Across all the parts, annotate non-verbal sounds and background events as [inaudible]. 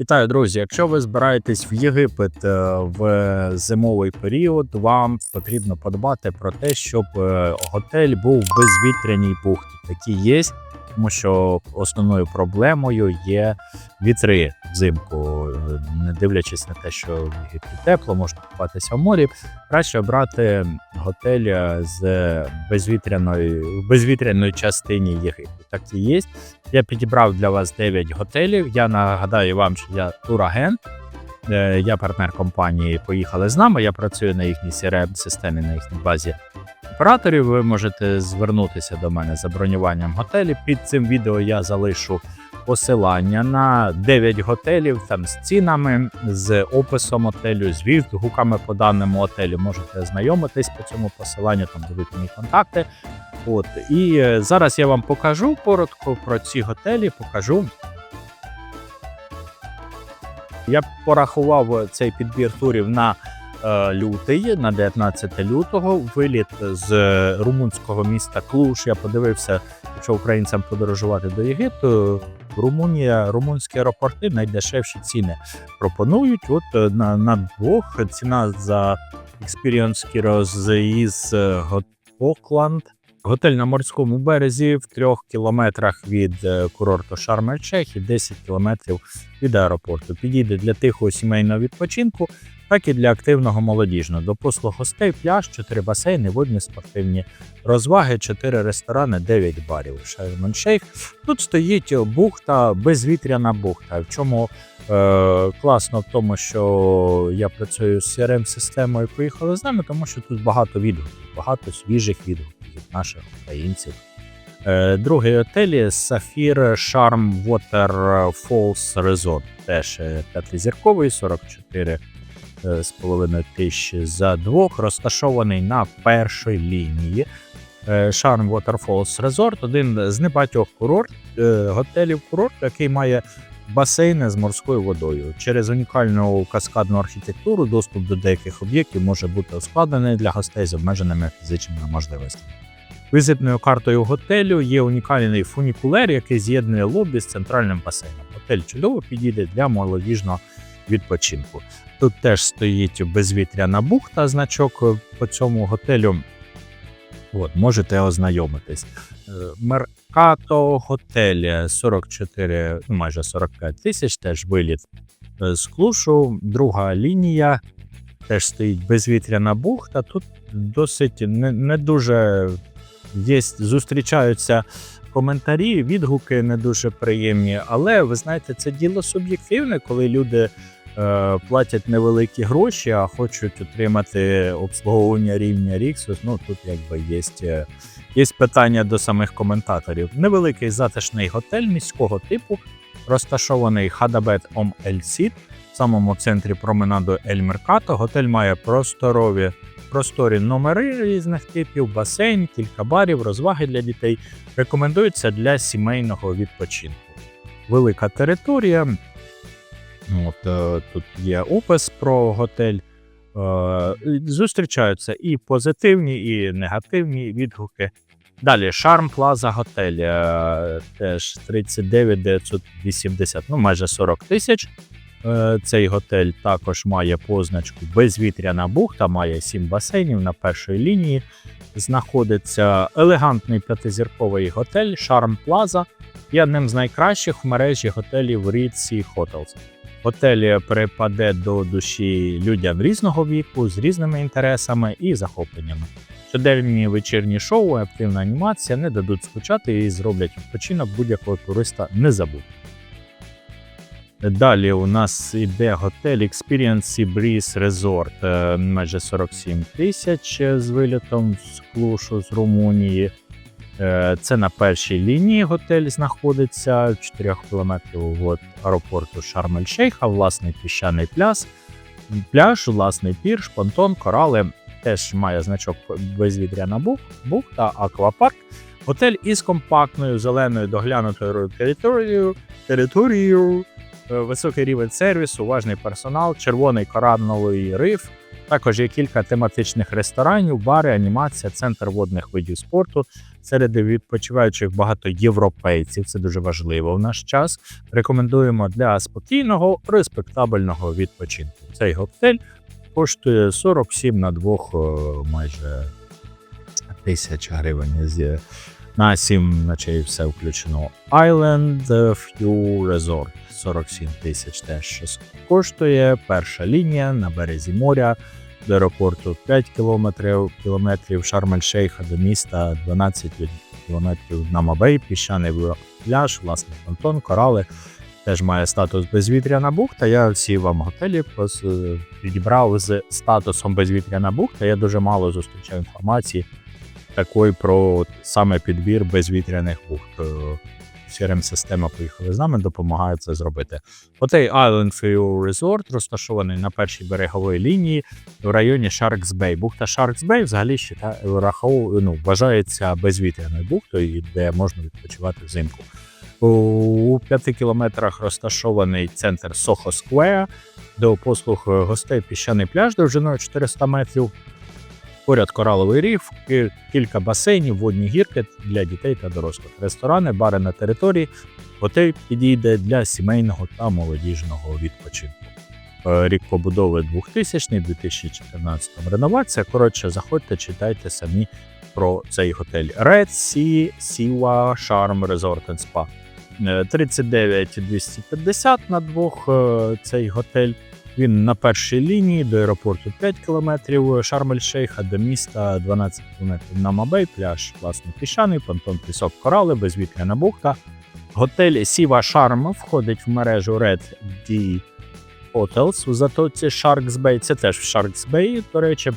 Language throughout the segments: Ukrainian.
Вітаю, друзі! Якщо ви збираєтесь в Єгипет е, в зимовий період, вам потрібно подбати про те, щоб е, готель був в безвітряній бухті. Такі є, тому що основною проблемою є вітри взимку. Не дивлячись на те, що тепло, можна купатися в морі. Краще обрати готель з безвітряної безвітряної частині Єгипту. Так і є. Я підібрав для вас 9 готелів. Я нагадаю вам, що я турагент. Е, Я партнер компанії Поїхали з нами. Я працюю на їхній crm системі на їхній базі операторів. Ви можете звернутися до мене за бронюванням готелів. Під цим відео я залишу посилання на 9 готелів там з цінами, з описом готелю, з відгуками по даному готелю. Можете ознайомитись по цьому посиланню, там будуть мої контакти. От і е, зараз я вам покажу коротко про ці готелі. Покажу. Я порахував цей підбір турів на е, лютий, на 19 лютого. Виліт з е, румунського міста Клуш. Я подивився, якщо українцям подорожувати до Єгипту. Румунія, румунські аеропорти найдешевші ціни пропонують. От е, на, на двох ціна за Experience Heroes із е, Окланд. Готель на морському березі в трьох кілометрах від е, курорту Шарм-ель-Шейх і 10 кілометрів від аеропорту. Підійде для тихого сімейного відпочинку, так і для активного молодіжного. До послуг гостей пляж, 4 басейни, водні спортивні розваги, 4 ресторани, 9 барів. Шарм-ель-Шейх. Тут стоїть бухта, безвітряна бухта. В чому е, класно в тому, що я працюю з crm системою поїхали з нами, тому що тут багато відгуків, багато свіжих відгуків від наших українців. Е, Другий готель Сафір Charm Water Falls Resort. Теж е, п'ятизірковий, 44 е, з половиною тисячі за двох, розташований на першій лінії. Е, Charm Waterfalls Resort один з небагатьох курорт, е, готелів курорт, який має басейни з морською водою. Через унікальну каскадну архітектуру доступ до деяких об'єктів може бути ускладнений для гостей з обмеженими фізичними можливостями. Візитною картою готелю є унікальний фунікулер, який з'єднує лобі з центральним басейном. Готель чудово підійде для молодіжного відпочинку. Тут теж стоїть безвітряна бухта, значок е, по цьому готелю. От, можете ознайомитись. Е, Меркато готель 44, ну, майже 45 тисяч, теж виліт е, з клушу. Друга лінія. Теж стоїть безвітряна бухта. Тут досить не, не дуже є, зустрічаються коментарі, відгуки не дуже приємні. Але ви знаєте, це діло суб'єктивне, коли люди платять невеликі гроші, а хочуть отримати обслуговування рівня Rixos. Ну тут якби є, е, є питання до самих коментаторів. Невеликий затишний готель міського типу, розташований Хадабет Ом Ель Сід в самому центрі променаду Ель Меркато. Готель має просторові просторі номери різних типів, басейн, кілька барів, розваги для дітей. Рекомендується для сімейного відпочинку. Велика територія. От, е, тут є опис про готель. Е, Зустрічаються і позитивні, і негативні відгуки. Далі Шарм Плаза Готель е, теж 39 980, ну майже 40 тисяч. Цей готель також має позначку безвітряна бухта, має 7 басейнів на першій лінії. Знаходиться елегантний п'ятизірковий готель Шарм Плаза. Є одним з найкращих в мережі готелів Sea Hotels. Готель припаде до душі людям різного віку, з різними інтересами і захопленнями. Щоденні вечірні шоу, активна анімація не дадуть скучати і зроблять відпочинок будь-якого туриста незабутнім. Далі у нас іде готель Experience Sea Breeze Resort, е, майже 47 тисяч з вилітом з Клушу з Румунії. Е, Це на першій лінії готель знаходиться 4 кілометрів від аеропорту Шарм-ель-Шейха, власний піщаний пляж, пляж, власний пірш, понтон, корали. Теж має значок безвітряна бух, бухта, аквапарк. Готель із компактною зеленою доглянутою територією, територією високий рівень сервісу, уважний персонал, червоний кораловий риф. Також є кілька тематичних ресторанів, бари, анімація, центр водних видів спорту. Серед відпочиваючих багато європейців. Це дуже важливо в наш час. Рекомендуємо для спокійного, респектабельного відпочинку. Цей готель коштує 47 на двох е, майже тисяч гривень. На 7 ночей все включено. Island View Resort 47 тисяч теж щось коштує. Перша лінія на березі моря до аеропорту 5 кілометрів, кілометрів Шарм-ель-Шейха до міста 12 кілометрів на Мабей, піщаний пляж, власний понтон, корали. Теж має статус безвітряна бухта. Я всі вам готелі підібрав з статусом безвітряна бухта. Я дуже мало зустрічав інформації такої про саме підбір безвітряних бухт. Crm система поїхали з нами, допомагає це зробити. Отей Island View Resort розташований на першій береговій лінії в районі Sharks Bay. Бухта Sharks Bay взагалі счита- врахов- ну, вважається безвітряною бухтою, де можна відпочивати взимку. У п'яти кілометрах розташований центр Soho Square, до послуг гостей піщаний пляж довжиною 400 метрів. Поряд кораловий ріф, кілька басейнів, водні гірки для дітей та дорослих, ресторани, бари на території. Готель підійде для сімейного та молодіжного відпочинку. Е, Рік побудови 2000 2014 реновація. Коротше, заходьте, читайте самі про цей готель. Red Sea Siwa Charm Resort and Spa. Е, 39 250 на двох е, цей готель. Він на першій лінії до аеропорту 5 км, Шарм-ель-Шейха до міста 12 км на Мабей, пляж, власне, піщаний, понтон пісок корали, безвітряна бухта. Готель Сіва Шарм входить в мережу Red D Hotels у затоці Sharks Bay. Це теж в Sharks Bay, до речі,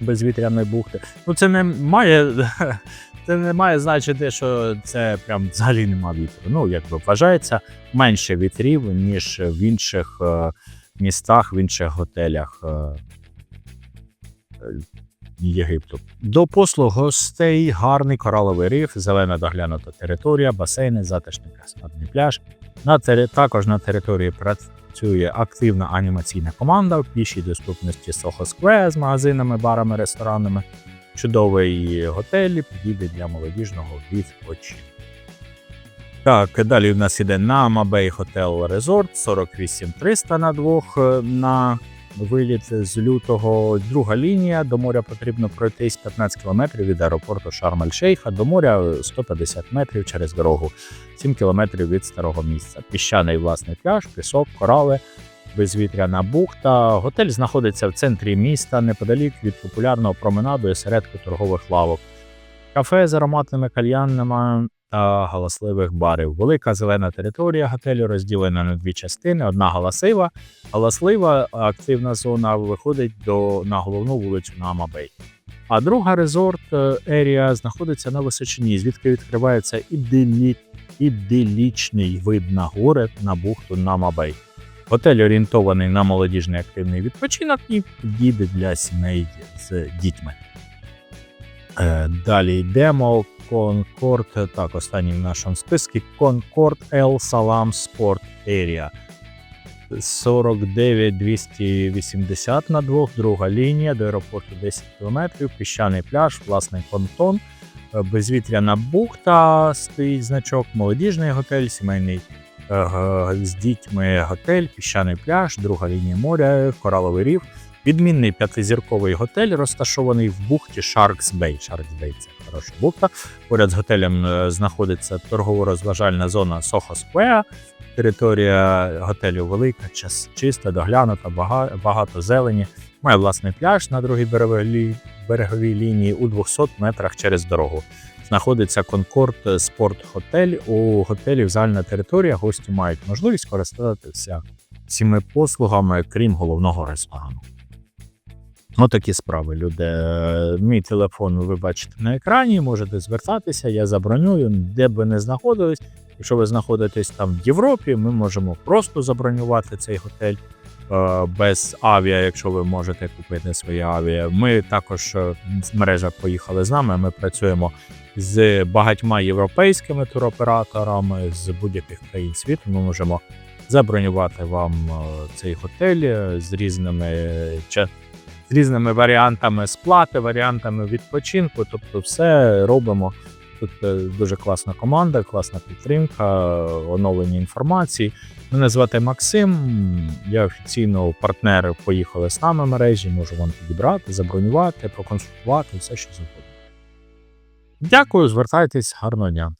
безвітряної бухти. Ну, це не має. [laughs] Це не має значити, що це прям взагалі нема вітру. Ну, якби вважається менше вітрів, ніж в інших е, містах, в інших готелях е, е, Єгипту. До послуг гостей гарний кораловий риф, зелена доглянута територія, басейни, затишний красивий пляж. На тери... Також на території працює активна анімаційна команда в пішій доступності Soho Square з магазинами, барами, ресторанами. Чудовий готель підійде для молодіжного відпочинку. Так, далі в нас іде на Мабей Hotel Resort 48300 на двох е, на виліт з лютого. Друга лінія до моря потрібно пройтись 15 кілометрів від аеропорту Шарм-ель-Шейха до моря 150 метрів через дорогу, 7 кілометрів від старого місця. Піщаний власний пляж, пісок, корали, безвітряна бухта. Готель знаходиться в центрі міста, неподалік від популярного променаду і середку торгових лавок. Кафе з ароматними кальянними та галасливих барів. Велика зелена територія готелю розділена на дві частини: одна галасива. Галаслива активна зона виходить до, на головну вулицю на Амабей. А друга резорт е, ерія знаходиться на височині, звідки відкривається іделі... іделічний вид на гори на бухту Намабей. Готель орієнтований на молодіжний активний відпочинок і підійде для сімей з дітьми. Е, Далі йдемо. Конкорд, так, останній в нашому списку. Concord El Salam Sport Area. 49 280 на двох, друга лінія до аеропорту 10 км, піщаний пляж, власний понтон, е, безвітряна бухта, стоїть значок, молодіжний готель, сімейний е, з дітьми готель, піщаний пляж, друга лінія моря, кораловий рів. Відмінний п'ятизірковий готель розташований в бухті Bay. Sharks Bay – це хороша бухта. Поряд з готелем е, знаходиться торгово-розважальна зона Soho Square. Територія готелю велика, чиста, доглянута, багато зелені. Має власний пляж на другій береговій, береговій лінії у 200 метрах через дорогу. Знаходиться Конкорд Спорт Хотель. У готелі загальна територія. Гості мають можливість користуватися цими послугами, крім головного ресторану. Ну, такі справи, люди. Е, Мій телефон ви бачите на екрані, можете звертатися, я забронюю, де б ви не знаходились. Якщо ви знаходитесь там в Європі, ми можемо просто забронювати цей готель е, без авіа, якщо ви можете купити своє авіа. Ми також е, мережа поїхали з нами. Ми працюємо з багатьма європейськими туроператорами з будь-яких країн світу. Ми можемо забронювати вам цей готель з різними різними варіантами сплати, варіантами відпочинку. Тобто, все робимо. Тут е, дуже класна команда, класна підтримка, оновлення інформації. Мене звати Максим. Я офіційно партнер поїхали з нами мережі. Можу вам підібрати, забронювати, проконсультувати, все що завгодно. Дякую, звертайтесь, гарного дня.